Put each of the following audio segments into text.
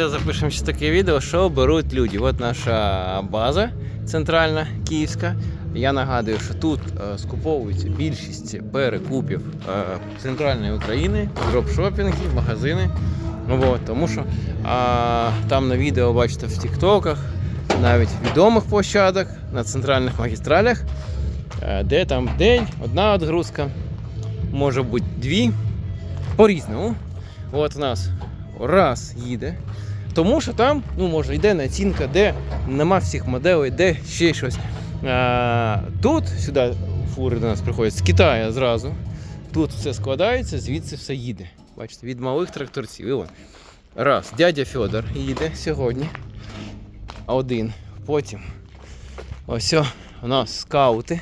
давайте запишемо ще таке відео, що беруть люди. От наша база центральна київська. Я нагадую, що тут е, скуповується більшість перекупів е, центральної України, дропшопінги, магазини. Вот, тому що а, там на відео бачите в Тіктоках, навіть відомих площадок на центральних магістралях, е, де там день одна відгрузка, може бути дві. По-різному. От у нас раз їде. Тому що там, ну, може, йде націнка, де нема всіх моделей, де ще щось. А, тут сюди фури до нас приходять з Китаю зразу. Тут все складається, звідси все їде. Бачите, від малих тракторців. І от. Раз, дядя Федор їде сьогодні. Один. Потім. Ось у нас скаути.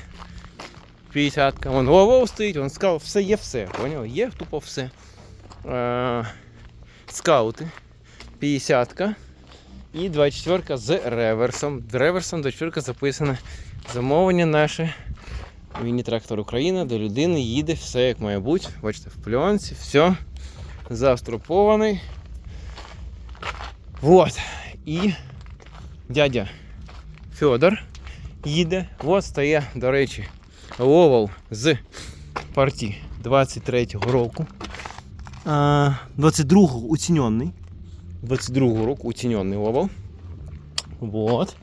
50-ка. Вон Вовов стоїть, вон скаут, все є все. Поняв? Є тупо все. Е, скаути. 50-ка. І 24-ка з реверсом. Реверсом 24-ка записане замовлення наше. Міні-трактор Україна до людини їде все як має бути. Бачите, в пленці, все. Заструпований. Вот. І дядя Федор їде. От стає, до речі, Ловол з партії 23-го року. 22-го оцінений. 22-го року оцінений Ловол. Вот.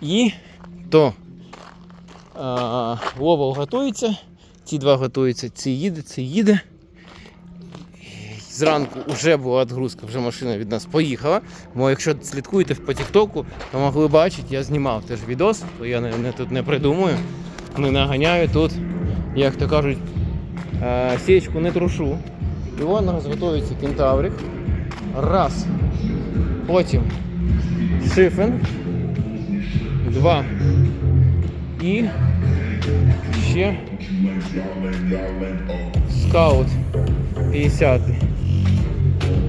І то а, Ловол готується. Ці два готуються, ці їде, ці їде. Зранку вже була відгрузка, вже машина від нас поїхала. Бо якщо слідкуєте по Тіктоку, то могли бачити, я знімав теж відос, то я не, не, тут не придумую. Не наганяю тут, як то кажуть, е, не трушу. І вон у нас готується кентаврик. Раз. Потім шифен. Два. І ще скаут 50.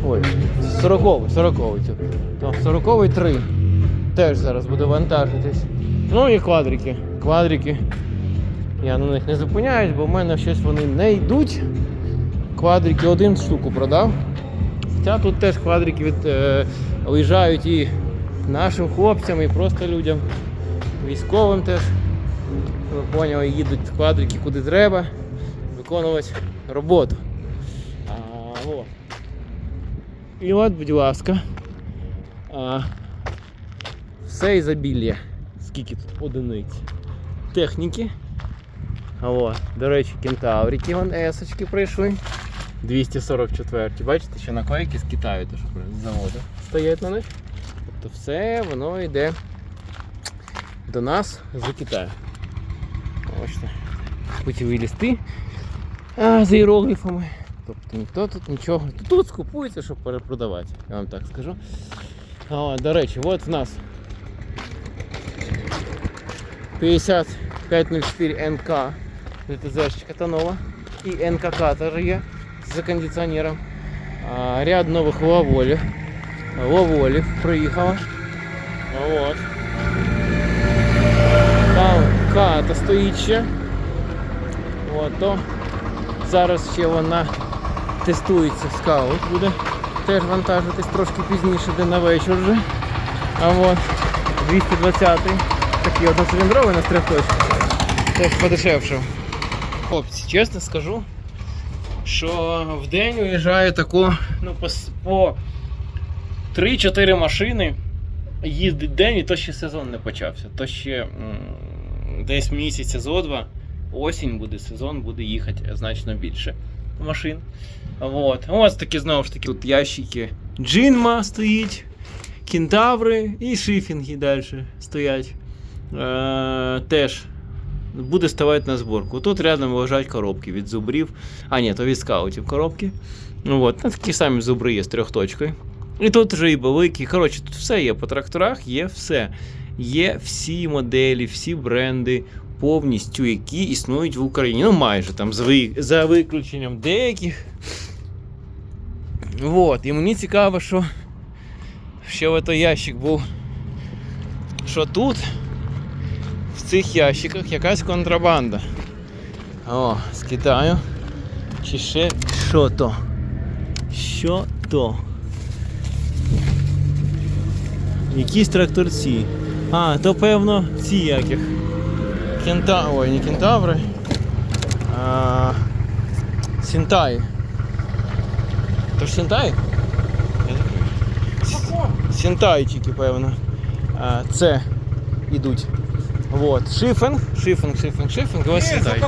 Ой, 40 40 То 40 3. Теж зараз буде вантажитись. Ну і квадрики. Квадрики. Я на них не зупиняюсь, бо в мене щось вони не йдуть. Квадрики один штуку продав. Хоча тут теж квадрики від, е, виїжджають і нашим хлопцям, і просто людям, військовим теж. Ви поняли, їдуть квадрики куди треба, виконувати роботу. А, во. І от, будь ласка, а, все ізобілля. Скільки тут одиниць техніки. О, до речі, кентаврики вон есочки прийшли. 244. Бачите, що наклейки з Китаю теж з заводу стоять на них. Тобто все воно йде до нас з Китаю. Бачите. Путіві лісти а, з іерогліфами. Тобто ніхто тут нічого. Тут скупується, щоб перепродавати, я вам так скажу. А, до речі, от в нас 5504 НК ДТЗ Катанова і НКК теж є з кондиціонером. Ряд нових лаволів. Лаволів приїхало. От. Там ката стоїть ще. То зараз ще вона тестується скаут буде. Теж вантажитись трошки пізніше, де на вечір вже. А от 220-й. Такий одноциліндровий на точках. Теж подешевшив. Хлопці, чесно скажу, що в день уїжджає тако, ну, по, по 3-4 машини їздить день, і то ще сезон не почався. То ще десь місяця зо два, осінь буде сезон, буде їхати значно більше машин. Вот. Ось такі знову ж таки тут ящики. Джинма стоїть, кентаври і шифінги далі стоять. Е, теж буде ставати на зборку. Тут рядом лежать коробки від зубрів. А, ні, то від скаутів коробки. Ну, от, ну, такі самі зубри є з трьохточкою. І тут вже і великі. Коротше, тут все є по тракторах, є все. Є всі моделі, всі бренди, повністю, які існують в Україні. Ну, майже там, за виключенням деяких. Вот. І мені цікаво, що ще в той ящик був. Що тут в цих ящиках якась контрабанда. О, з Китаю. Чи ще що то? Що то? Якісь тракторці. А, то певно ці яких. Кента... Ой, не кентаври. А... Сінтаї. То ж сінтаї? Я. Сінтайчики, певно. А, це ідуть. Вот. Шифинг, шифинг, шифинг, шифинг, ось сінтай.